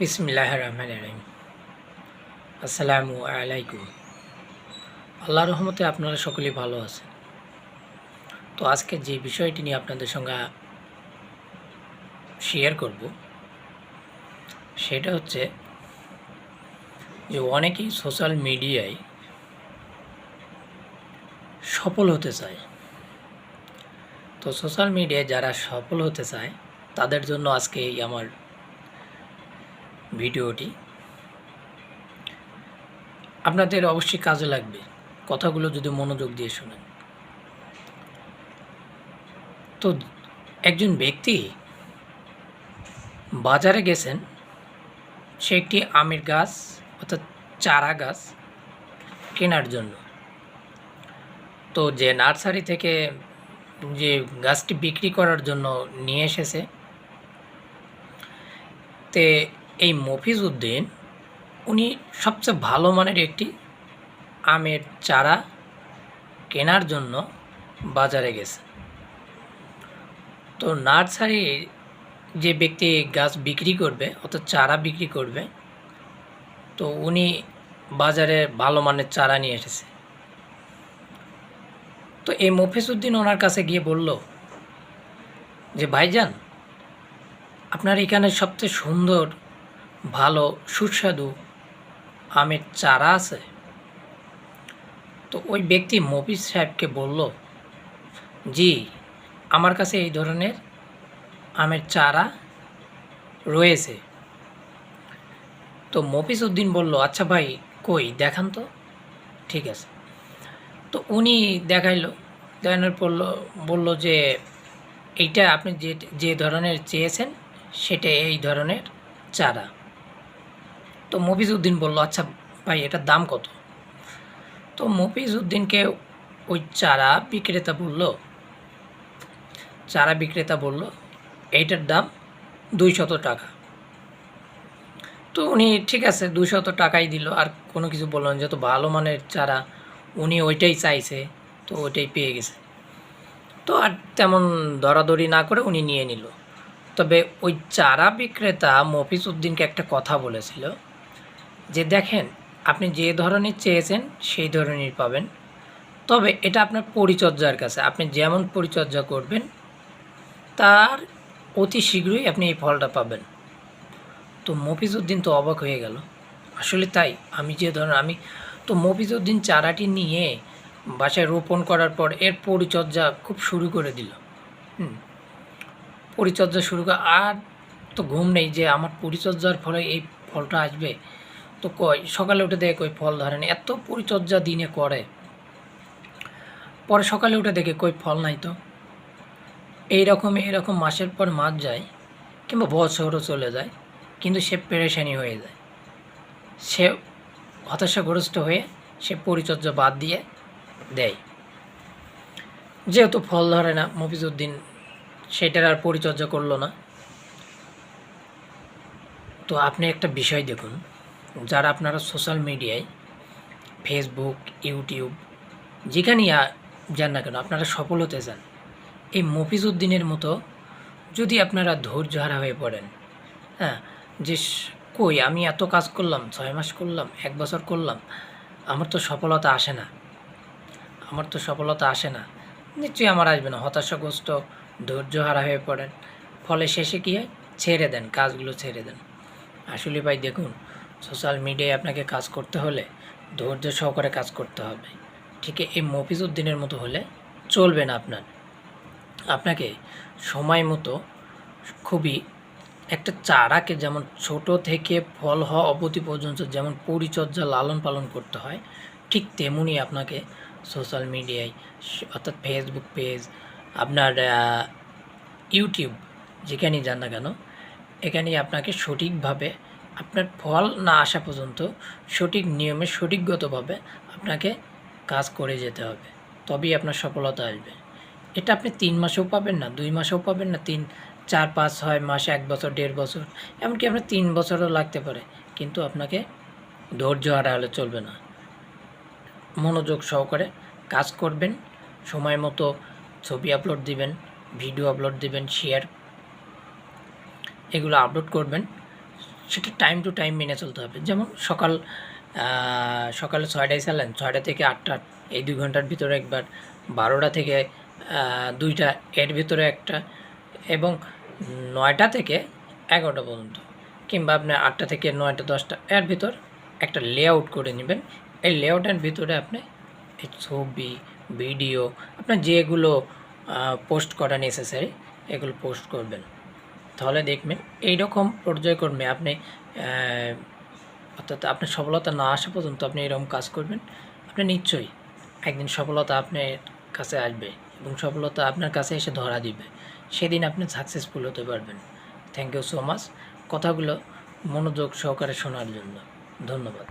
বিসমিল্লাহ রহমান রহিম। আসসালামু আলাইকুম। আল্লাহ রহমতে আপনারা সকলেই ভালো আছেন। তো আজকে যে বিষয়টি নিয়ে আপনাদের সঙ্গে শেয়ার করব, সেটা হচ্ছে যে অনেকেই সোশ্যাল মিডিয়ায় সফল হতে চায়। তো সোশ্যাল মিডিয়ায় যারা সফল হতে চায়, তাদের জন্য আজকে আমার ভিডিওটি। আপনাদের অবশ্যই কাজে লাগবে কথাগুলো যদি মনোযোগ দিয়ে শোনেন। তো একজন ব্যক্তি বাজারে গেছেন, সে একটি আমের গাছ অর্থাৎ চারা গাছ কেনার জন্য। তো যে নার্সারি থেকে যে গাছটি বিক্রি করার জন্য নিয়ে এসেছে, তে এই মফিজ উদ্দিন, উনি সবচেয়ে ভালো মানের একটি আমের চারা কেনার জন্য বাজারে গেছে তো নার্সারি যে ব্যক্তি গাছ বিক্রি করবে, অর্থাৎ চারা বিক্রি করবে, তো উনি বাজারে ভালো মানের চারা নিয়ে এসেছে। তো এই মফিজউদ্দিন ওনার কাছে গিয়ে বলল যে, ভাইজান, আপনার এখানে সবচেয়ে সুন্দর ভালো, সুস্বাদু আমের চারা আছে। তো ওই ব্যক্তি মফিজ সাহেবকে বলল, জি, আমার কাছে এই ধরনের আমের চারা রয়েছে। তো মফিজ উদ্দিন বলল আচ্ছা ভাই, কই, দেখান তো। ঠিক আছে। তো উনি দেখাইলো, দেখানোর পড়ল বলল যে, এইটা আপনি যে যে ধরনের চেয়েছেন, সেটা এই ধরনের চারা। তো মফিজ উদ্দিন বলল আচ্ছা ভাই, এটার দাম কত? তো মফিজ উদ্দিনকে ওই চারা বিক্রেতা বলল, চারা বিক্রেতা বলল, এইটার দাম দুইশত টাকা। তো উনি, ঠিক আছে দুশত টাকাই দিল, আর কোনো কিছু বলল না, যেহেতু ভালো মানের চারা, উনি ওইটাই চাইছে, তো ওইটাই পেয়ে গেছে। তো আর তেমন দরাদরি না করে উনি নিয়ে নিল। তবে ওই চারা বিক্রেতা মফিজ উদ্দিনকে একটা কথা বলেছিল যে দেখেন, আপনি যে ধরনের চেয়েছেন সেই ধরনের পাবেন। তবে এটা আপনার পরিচর্যার কাছে, আপনি যেমন পরিচর্যা করবেন, তার অতি শীঘ্রই আপনি এই ফলটা পাবেন। তো মফিজউদ্দিন তো অবাক হয়ে গেল। আসলে তাই, আমি যে ধরনের আমি তো মফিজউদ্দিন চারাটি নিয়ে বাসায় রোপণ করার পর এর পরিচর্যা খুব শুরু করে দিল। হুম, পরিচর্যা শুরু করে, আর তো ঘুম নেই যে আমার পরিচর্যার ফলে এই ফলটা আসবে। তো কয়, সকালে উঠে দেখে কই ফল ধরে না, এত পরিচর্যা দিনে করে। পরে সকালে উঠে দেখে কই ফল নাই তো। এইরকম এইরকম মাসের পর মাস যায়, কিংবা বছরও চলে যায়, কিন্তু সে পেরেশানি হয়ে যায়। সে হতাশাগ্রস্ত হয়ে সে পরিচর্যা বাদ দিয়ে দেয়। যেহেতু ফল ধরে না মফিজুদ্দিন সেটার আর পরিচর্যা করল না। তো আপনি একটা বিষয় দেখুন। যারা আপনারা সোশ্যাল মিডিয়ায় ফেসবুক ইউটিউব যেখানেই যান না কেন, আপনারা সফল হতে চান। এই মফিজুদ্দিনের মতো যদি আপনারা ধৈর্য হারা হয়ে পড়েন হ্যাঁ যে কই আমি এত কাজ করলাম, ছয় মাস করলাম, এক বছর করলাম, আমার তো সফলতা আসে না। আমার তো সফলতা আসে না। নিশ্চয়ই আমার আসবে না। হতাশাগ্রস্ত ধৈর্য হারা হয়ে পড়েন। ফলে শেষে কী হয়? ছেড়ে দেন, কাজগুলো ছেড়ে দেন। আসলে ভাই দেখুন সোশ্যাল মিডিয়ায় আপনাকে কাজ করতে হলে ধৈর্য সহকারে কাজ করতে হবে। ঠিক এই মফিজ উদ্দিনের মতো হলে চলবে না আপনার। আপনাকে সময় মতো খুবই একটা চারাকে যেমন ছোট থেকে ফল হওয়া অবধি পর্যন্ত যেমন পরিচর্যা লালন পালন করতে হয়, ঠিক তেমনই আপনাকে সোশ্যাল মিডিয়ায় অর্থাৎ ফেসবুক পেজ আপনার ইউটিউব যেখানেই যান না কেন, এখানেই আপনাকে সঠিকভাবে আপনার ফল না আসা পর্যন্ত সঠিক নিয়মে, সঠিকগতভাবে আপনাকে কাজ করে যেতে হবে। তবেই আপনার সফলতা আসবে। এটা আপনি তিন মাসেও পাবেন না, দুই মাসেও পাবেন না, তিন, চার, পাঁচ, ছয় মাস, এক বছর, দেড় বছর, এমনকি আপনার তিন বছরও লাগতে পারে। কিন্তু আপনাকে ধৈর্য হারা হলে চলবে না। মনোযোগ সহকারে কাজ করবেন, সময় মতো ছবি আপলোড দিবেন, ভিডিও আপলোড দিবেন শেয়ার এগুলো আপলোড করবেন। সেটা টাইম টু টাইম মেনে চলতে হবে। যেমন সকাল সকালে ছয়টায় চালান, ছয়টা থেকে আটটা, এই দুই ঘণ্টার ভিতরে একবার, বারোটা থেকে দুইটা, এর ভিতরে একটা এবং নয়টা থেকে এগারোটা পর্যন্ত কিংবা আপনি আটটা থেকে নয়টা, দশটা, এর ভিতর একটা লেআউট করে নেবেন। এই লেআউটের ভিতরে আপনি ছবি ভিডিও আপনার যেগুলো পোস্ট করা নেসেসারি এগুলো পোস্ট করবেন। তাহলে দেখবেন এইরকম পর্যায়ক্রমে আপনি অর্থাৎ আপনার সফলতা না আসা পর্যন্ত আপনি এরকম কাজ করবেন, আপনি নিশ্চয়ই একদিন সফলতা আপনার কাছে আসবে এবং সফলতা আপনার কাছে এসে ধরা দিবে। সেদিন আপনি সাকসেসফুল হতে পারবেন। থ্যাংক ইউ সো মাচ কথাগুলো মনোযোগ সহকারে শোনার জন্য। ধন্যবাদ।